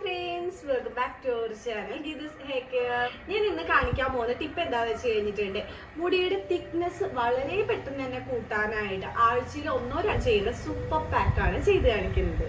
Friends welcome back to our channel Geetha's hair care ഞാൻ ഇന്ന് കാണിക്കാൻ പോകുന്ന ടിപ്പ് എന്താണെന്ന് വെച്ച് കഴിഞ്ഞിട്ടുണ്ട്. മുടിയുടെ തിക്നെസ് വളരെ പെട്ടെന്ന് തന്നെ കൂട്ടാനായിട്ട് ആഴ്ചയിൽ ഒന്നോ രണ്ടോ ചെയ്യുന്ന സൂപ്പർ പാക്കാണ് ചെയ്ത് കാണിക്കുന്നത്.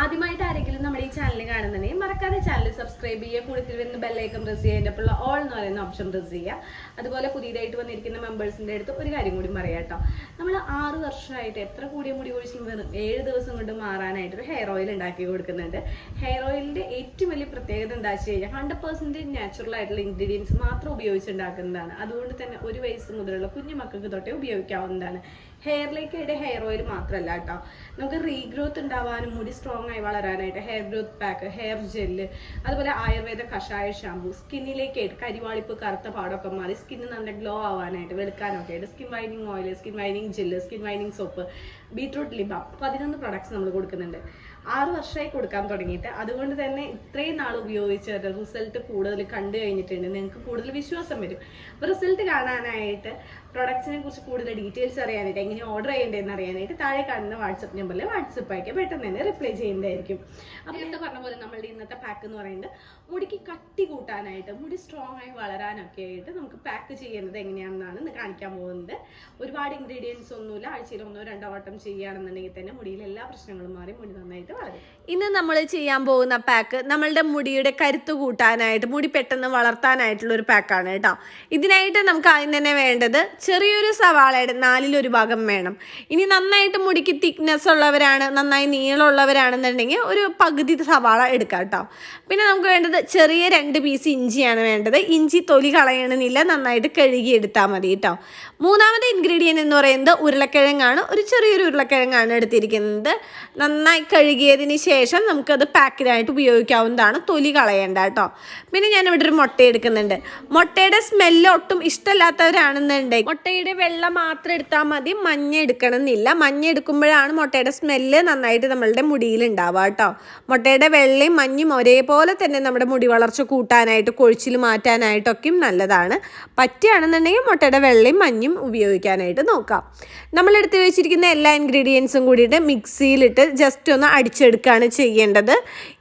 ആദ്യമായിട്ട് ആരെങ്കിലും നമ്മുടെ ഈ ചാനൽ കാണുന്നുണ്ടെങ്കിൽ മറക്കാതെ ചാനൽ സബ്സ്ക്രൈബ് ചെയ്യുക. കൂടുതൽ വരുന്ന ബെല്ലൈക്കൺ പ്രസ് ചെയ്യുക. അതിന്റെ ഉള്ള ഓൾ എന്ന് പറയുന്ന ഓപ്ഷൻ പ്രസ് ചെയ്യുക. അതുപോലെ പുതിയതായിട്ട് വന്നിരിക്കുന്ന മെമ്പേഴ്സിന്റെ അടുത്ത് ഒരു കാര്യം കൂടി പറയാം കേട്ടോ. നമ്മൾ ആറ് വർഷമായിട്ട് എത്ര കൂടിയ മുടി കൊഴിച്ചിലും വെറും ഏഴ് ദിവസം കൊണ്ട് മാറാനായിട്ട് ഒരു ഹെയർ ഓയിൽ ഉണ്ടാക്കി കൊടുക്കുന്നുണ്ട്. ഹെയർ ഓയിലിന്റെ ഏറ്റവും വലിയ പ്രത്യേകത എന്താ വെച്ച് കഴിഞ്ഞാൽ ഹൺഡ്രഡ് പെർസെന്റ് നാച്ചുറൽ ആയിട്ടുള്ള ഇൻഗ്രീഡിയൻസ് മാത്രം ഉപയോഗിച്ചുണ്ടാക്കുന്നതാണ്. അതുകൊണ്ട് തന്നെ ഒരു വയസ്സ് മുതലുള്ള കുഞ്ഞു മക്കൾക്ക് തൊട്ടേ ഉപയോഗിക്കാവുന്നതാണ്. ഹെയറിലേക്ക് ഹെയർ ഓയിൽ മാത്രമല്ല കേട്ടോ. നമുക്ക് റീഗ്രോത്ത് ഉണ്ടാവാനും മുടി സ്ട്രോങ് ആയി വളരാനായിട്ട് hair growth pack hair gel അതുപോലെ ആയുർവേദ കഷായ ഷാമ്പു സ്കിന്നിലേക്ക് കരിവാളിപ്പ് കറുത്ത പാടൊക്കെ മാറി സ്കിന്ന് നല്ല ഗ്ലോ ആവാനായിട്ട് വെളുക്കാനൊക്കെ ആയിട്ട്. Skin വൈനിങ് oil skin വൈനിങ് gel skin വൈനിങ് soap beetroot lip balm പതിനൊന്ന് പ്രൊഡക്ട്സ് നമ്മൾ കൊടുക്കുന്നുണ്ട്. ആറ് വർഷമായി കൊടുക്കാൻ തുടങ്ങിയിട്ട് അതുകൊണ്ട് തന്നെ ഇത്രയും നാൾ ഉപയോഗിച്ച് റിസൾട്ട് കൂടുതൽ കണ്ടു കഴിഞ്ഞിട്ടുണ്ട്. നിങ്ങൾക്ക് കൂടുതൽ വിശ്വാസം വരും. അപ്പോൾ റിസൾട്ട് കാണാനായിട്ട് പ്രൊഡക്ട്സിനെ കുറിച്ച് കൂടുതൽ ഡീറ്റെയിൽസ് അറിയാനായിട്ട് എങ്ങനെ ഓർഡർ ചെയ്യേണ്ടതെന്ന് അറിയാനായിട്ട് താഴെ കാണുന്ന വാട്സപ്പ് നമ്പറിൽ വാട്സപ്പ് അയക്കുക പെട്ടെന്ന് തന്നെ റിപ്ലൈ ചെയ്യേണ്ടതായിരിക്കും. അപ്പോൾ നേരത്തെ പറഞ്ഞ പോലെ നമ്മളുടെ ഇന്നത്തെ പാക്ക് എന്ന് പറയുന്നത് മുടിക്ക് കട്ടി കൂട്ടാനായിട്ട് മുടി സ്ട്രോങ് ആയി വളരാനൊക്കെ ആയിട്ട് നമുക്ക് പാക്ക് ചെയ്യുന്നത് എങ്ങനെയാണെന്നാണ് ഇന്ന് കാണിക്കാൻ പോകുന്നത്. ഒരുപാട് ഇൻഗ്രീഡിയൻസ് ഒന്നുമില്ല. ആഴ്ചയിൽ ഒന്നോ രണ്ടോ വട്ടം ചെയ്യുകയാണെന്നുണ്ടെങ്കിൽ തന്നെ മുടിയിൽ എല്ലാ പ്രശ്നങ്ങളും മാറി മുടി നന്നായിട്ട് വളരും. ഇന്ന് നമ്മൾ ചെയ്യാൻ പോകുന്ന പാക്ക് നമ്മളുടെ മുടിയുടെ കരുത്ത് കൂട്ടാനായിട്ട് മുടി പെട്ടെന്ന് വളർത്താനായിട്ടുള്ള ഒരു പാക്കാണ് കേട്ടോ. ഇതിനായിട്ട് നമുക്ക് ആദ്യം തന്നെ വേണ്ടത് ചെറിയൊരു സവാളയുടെ നാലിലൊരു ഭാഗം വേണം. ഇനി നന്നായിട്ട് മുടിക്ക് തിക്നെസ് ഉള്ളവരാണ് നന്നായി നീളമുള്ളവരാണെന്നുണ്ടെങ്കിൽ ഒരു പകുതി സവാള എടുക്കാം കേട്ടോ. പിന്നെ നമുക്ക് വേണ്ടത് ചെറിയ രണ്ട് പീസ് ഇഞ്ചിയാണ് വേണ്ടത്. ഇഞ്ചി തൊലി കളയണമെന്നില്ല നന്നായിട്ട് കഴുകി എടുത്താൽ മതി കേട്ടോ. മൂന്നാമത്തെ ഇൻഗ്രീഡിയന്റ് എന്ന് പറയുന്നത് ഉരുളക്കിഴങ്ങാണ്. ഒരു ചെറിയൊരു ഉരുളക്കിഴങ്ങാണ് എടുത്തിരിക്കുന്നത്. നന്നായി കഴുകിയതിന് ശേഷം നമുക്കത് പാക്കിനായിട്ട് ഉപയോഗിക്കാവുന്നതാണ്. തൊലി കളയേണ്ട കേട്ടോ. പിന്നെ ഞാൻ ഇവിടെ ഒരു മുട്ട എടുക്കുന്നുണ്ട്. മുട്ടയുടെ സ്മെല്ല് ഒട്ടും ഇഷ്ടമല്ലാത്തവരാണെന്നുണ്ടെങ്കിൽ മുട്ടയുടെ വെള്ള മാത്രം എടുത്താൽ മതി. മഞ്ഞ എടുക്കണം എന്നില്ല മഞ്ഞ എടുക്കുമ്പോഴാണ് മുട്ടയുടെ സ്മെല്ല് നന്നായിട്ട് നമ്മളുടെ മുടിയിൽ ഉണ്ടാവുക കേട്ടോ. മുട്ടയുടെ വെള്ളയും മഞ്ഞും ഒരേപോലെ തന്നെ നമ്മുടെ മുടി വളർച്ച കൂട്ടാനായിട്ട് കൊഴിച്ചിൽ മാറ്റാനായിട്ടൊക്കെയും നല്ലതാണ്. പറ്റുകയാണെന്നുണ്ടെങ്കിൽ മുട്ടയുടെ വെള്ളയും മഞ്ഞും ഉപയോഗിക്കാനായിട്ട് നോക്കാം. നമ്മൾ എടുത്തു വെച്ചിരിക്കുന്ന എല്ലാ ഇൻഗ്രീഡിയൻസും കൂടിയിട്ട് മിക്സിയിലിട്ട് ജസ്റ്റ് ഒന്ന് അടിച്ചെടുക്കുകയാണ് ചെയ്യേണ്ടത്.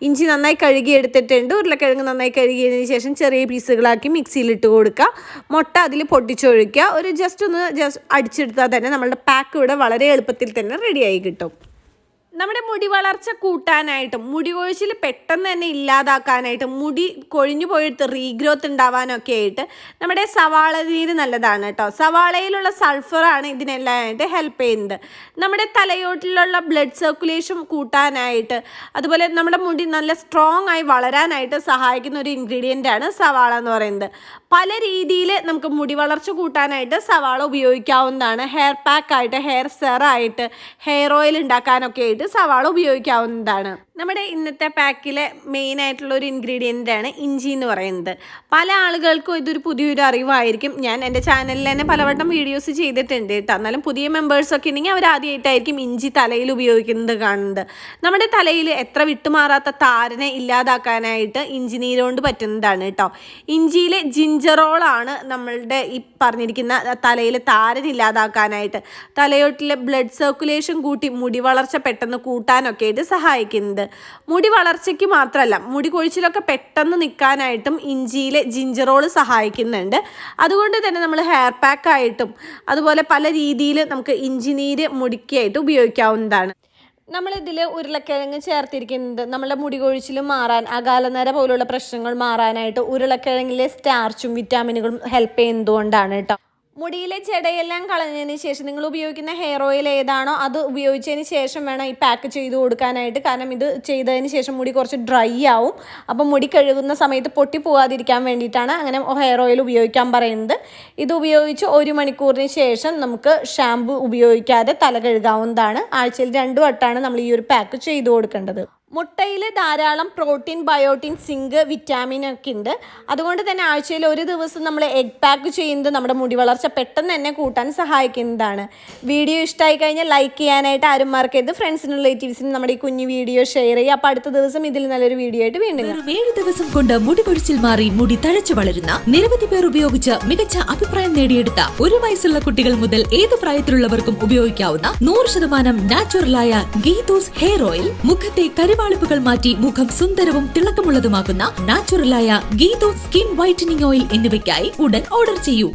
ഇഞ്ചി നന്നായി കഴുകി എടുത്തിട്ടുണ്ട് ഉരുളക്കിഴങ്ങ് നന്നായി കഴുകിയതിന് ശേഷം ചെറിയ പീസുകളാക്കി മിക്സിയിലിട്ട് കൊടുക്കുക. മുട്ട അതിൽ പൊട്ടിച്ചൊഴിക്കുക. ഒരു ജസ്റ്റ് ഒന്ന് ജസ്റ്റ് അടിച്ചെടുത്താൽ തന്നെ നമ്മളുടെ പാക്ക് ഇവിടെ വളരെ എളുപ്പത്തിൽ തന്നെ റെഡിയായി കിട്ടും. നമ്മുടെ മുടി വളർച്ച കൂട്ടാനായിട്ടും മുടി കൊഴിച്ചിൽ പെട്ടെന്ന് തന്നെ ഇല്ലാതാക്കാനായിട്ടും മുടി കൊഴിഞ്ഞു പോയിട്ട് റീഗ്രോത്ത് ഉണ്ടാവാനൊക്കെ ആയിട്ട് നമ്മുടെ സവാള നീര് നല്ലതാണ് കേട്ടോ. സവാളയിലുള്ള സൾഫറാണ് ഇതിനെല്ലാമായിട്ട് ഹെൽപ്പ് ചെയ്യുന്നത്. നമ്മുടെ തലയോട്ടിലുള്ള ബ്ലഡ് സർക്കുലേഷൻ കൂട്ടാനായിട്ട് അതുപോലെ നമ്മുടെ മുടി നല്ല സ്ട്രോങ് ആയി വളരാനായിട്ട് സഹായിക്കുന്ന ഒരു ഇൻഗ്രീഡിയന്റ് ആണ് സവാള എന്ന് പറയുന്നത്. പല രീതിയിൽ നമുക്ക് മുടി വളർച്ച കൂട്ടാനായിട്ട് സവാള ഉപയോഗിക്കാവുന്നതാണ്. ഹെയർ പാക്ക് ആയിട്ട് ഹെയർ സെറായിട്ട് ഹെയർ ഓയിൽ ഉണ്ടാക്കാനൊക്കെ ആയിട്ട് സവാള ഉപയോഗിക്കാവുന്നതാണ്. നമ്മുടെ ഇന്നത്തെ പാക്കിലെ മെയിൻ ആയിട്ടുള്ള ഒരു ഇൻഗ്രീഡിയന്റ് ആണ് ഇഞ്ചി എന്ന് പറയുന്നത്. പല ആളുകൾക്കും ഇതൊരു പുതിയൊരു അറിവായിരിക്കും. ഞാൻ എന്റെ ചാനലിൽ തന്നെ പലവട്ടം വീഡിയോസ് ചെയ്തിട്ടുണ്ട് കേട്ടോ. എന്നാലും പുതിയ മെമ്പേഴ്സൊക്കെ ഉണ്ടെങ്കിൽ അവർ ആദ്യമായിട്ടായിരിക്കും ഇഞ്ചി തലയിൽ ഉപയോഗിക്കുന്നത് കാണുന്നത്. നമ്മുടെ തലയിൽ എത്ര വിട്ടുമാറാത്ത താരനെ ഇല്ലാതാക്കാനായിട്ട് ഇഞ്ചി നീരുകൊണ്ട് പറ്റുന്നതാണ് കേട്ടോ. ഇഞ്ചിയിലെ ജിഞ്ചറോളാണ് നമ്മളുടെ ഈ പറഞ്ഞിരിക്കുന്ന തലയിൽ താരൻ ഇല്ലാതാക്കാനായിട്ട്. തലയോട്ടിലെ ബ്ലഡ് സർക്കുലേഷൻ കൂട്ടി മുടി വളർച്ച പെട്ടെന്ന് കൂട്ടാനൊക്കെ ആയിട്ട് സഹായിക്കുന്നത്. മുടി വളർച്ചയ്ക്ക് മാത്രമല്ല മുടി കൊഴിച്ചിലൊക്കെ പെട്ടെന്ന് നിൽക്കാനായിട്ടും ഇഞ്ചിയിലെ ജിഞ്ചറോൾ സഹായിക്കുന്നുണ്ട്. അതുകൊണ്ട് തന്നെ നമ്മൾ ഹെയർ പാക്കായിട്ടും അതുപോലെ പല രീതിയിൽ നമുക്ക് ഇഞ്ചി നീര് മുടിക്കായിട്ട് ഉപയോഗിക്കാവുന്നതാണ്. നമ്മളിതിൽ ഉരുളക്കിഴങ്ങ് ചേർത്തിരിക്കുന്നത് നമ്മുടെ മുടി കൊഴിച്ചിലും മാറാൻ അകാലനര പോലുള്ള പ്രശ്നങ്ങൾ മാറാനായിട്ട് ഉരുളക്കിഴങ്ങിലെ സ്റ്റാർച്ചും വിറ്റാമിനുകളും ഹെൽപ്പ് ചെയ്യുന്നതുകൊണ്ടാണ് കേട്ടോ. മുടിയിലെ ചെടയെല്ലാം കളഞ്ഞതിന് ശേഷം നിങ്ങൾ ഉപയോഗിക്കുന്ന ഹെയർ ഓയിൽ ഏതാണോ അത് ഉപയോഗിച്ചതിന് ശേഷം വേണം ഈ പാക്ക് ചെയ്ത് കൊടുക്കാനായിട്ട്. കാരണം ഇത് ചെയ്തതിന് ശേഷം മുടി കുറച്ച് ഡ്രൈ ആവും. അപ്പം മുടി കഴുകുന്ന സമയത്ത് പൊട്ടി പോകാതിരിക്കാൻ വേണ്ടിയിട്ടാണ് അങ്ങനെ ഹെയർ ഓയിൽ ഉപയോഗിക്കാൻ പറയുന്നത്. ഇത് ഉപയോഗിച്ച് ഒരു മണിക്കൂറിന് ശേഷം നമുക്ക് ഷാമ്പു ഉപയോഗിക്കാതെ തല കഴുകാവുന്നതാണ്. ആഴ്ചയിൽ രണ്ട് വട്ടമാണ് നമ്മൾ ഈ ഒരു പാക്ക് ചെയ്ത് കൊടുക്കേണ്ടത്. മുട്ടയിൽ ധാരാളം പ്രോട്ടീൻ ബയോട്ടിൻ സിങ്ക് വിറ്റാമിൻ ഒക്കെ ഉണ്ട്. അതുകൊണ്ട് തന്നെ ആഴ്ചയിൽ ഒരു ദിവസം നമ്മൾ എഗ് പാക്ക് ചെയ്യുന്നത് നമ്മുടെ മുടി വളർച്ച പെട്ടെന്ന് തന്നെ കൂട്ടാൻ സഹായിക്കുന്നതാണ്. വീഡിയോ ഇഷ്ടമായി കഴിഞ്ഞാൽ ലൈക്ക് ചെയ്യാനായിട്ട് ആരും മറക്കരുത്. ഫ്രണ്ട്സിനും റിലേറ്റീവ്സിനും നമ്മുടെ ഈ കുഞ്ഞു വീഡിയോ ഷെയർ ചെയ്യുക. അപ്പോൾ അടുത്ത ദിവസം ഇതിൽ നല്ലൊരു വീഡിയോ ആയിട്ട് വീണ്ടും. ഏഴ് ദിവസം കൊണ്ട് മുടി കൊഴിച്ചിൽ മാറി മുടി തഴച്ചു വളരുന്ന നിരവധി പേർ ഉപയോഗിച്ച് മികച്ച അഭിപ്രായം നേടിയെടുത്ത ഒരു വയസ്സുള്ള കുട്ടികൾ മുതൽ ഏത് പ്രായത്തിലുള്ളവർക്കും ഉപയോഗിക്കാവുന്ന നൂറ് ശതമാനം നാച്ചുറലായ ഗീതൂസ് ഹെയർ ഓയിൽ മുഖത്തെ കരുവ കരുവാളിപ്പുകൾ മാറ്റി മുഖം സുന്ദരവും തിളക്കമുള്ളതുമാക്കുന്ന നാച്ചുറലായ ഗീതോ സ്കിൻ വൈറ്റനിങ് ഓയിൽ എന്നിവയ്ക്കായി ഉടൻ ഓർഡർ ചെയ്യൂ.